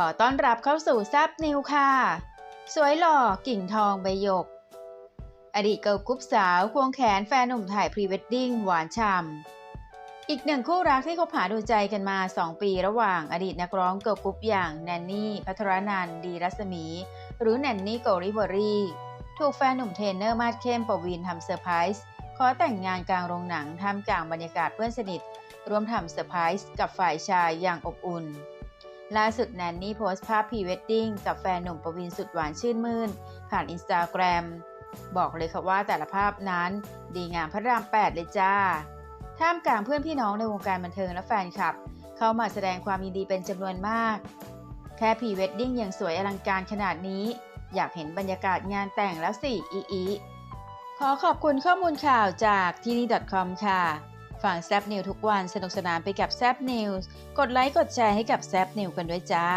ขอต้อนรับเข้าสู่แซบนิวค่ะ สวยหล่อกิ่งทองใบหยก อดีตเกิร์ลกรุ๊ปสาวควงแขนแฟนหนุ่มถ่ายพรีเวดดิ้งหวานฉ่ำอีกหนึ่งคู่รักที่คบหาดูใจกันมา 2 ปีระหว่างอดีตนักร้องเกิร์ลกรุ๊ปอย่างแนนนี่พัทรนันท์ดีรัศมี หรือแนนนี่โกริเบอรี่ถูกแฟนหนุ่มเทรนเนอร์มาดเข้มปวีนทำเซอร์ไพรส์ขอแต่งงานกลางโรงหนังท่ามกลางบรรยากาศเพื่อนสนิทร่วมทำเซอร์ไพรส์กับฝ่ายชายอย่างอบอุ่น ล่าสุดแนนนี่โพสต์ภาพพรีเวดดิ้งกับแฟนหนุ่มปวินสุดหวานชื่นมื่น ผ่านอินสตาแกรมบอกเลยค่ะว่าแต่ละภาพนั้นดีงามพระราม 8 เลยจ้า ท่ามกลางเพื่อนพี่น้องในวงการบันเทิงและแฟนคลับ เข้ามาแสดงความยินดีเป็นจำนวนมาก แค่พรีเวดดิ้งยังสวยอลังการขนาดนี้ อยากเห็นบรรยากาศงานแต่งแล้วสิอีอีขอขอบคุณข้อมูลข่าวจากที่นี่ .com ค่ะ ฟังแซบนิวทุกวันสนุกสนานไปกับแซบนิวกดไลค์กดแชร์ให้กับแซบนิวกันด้วยจ้า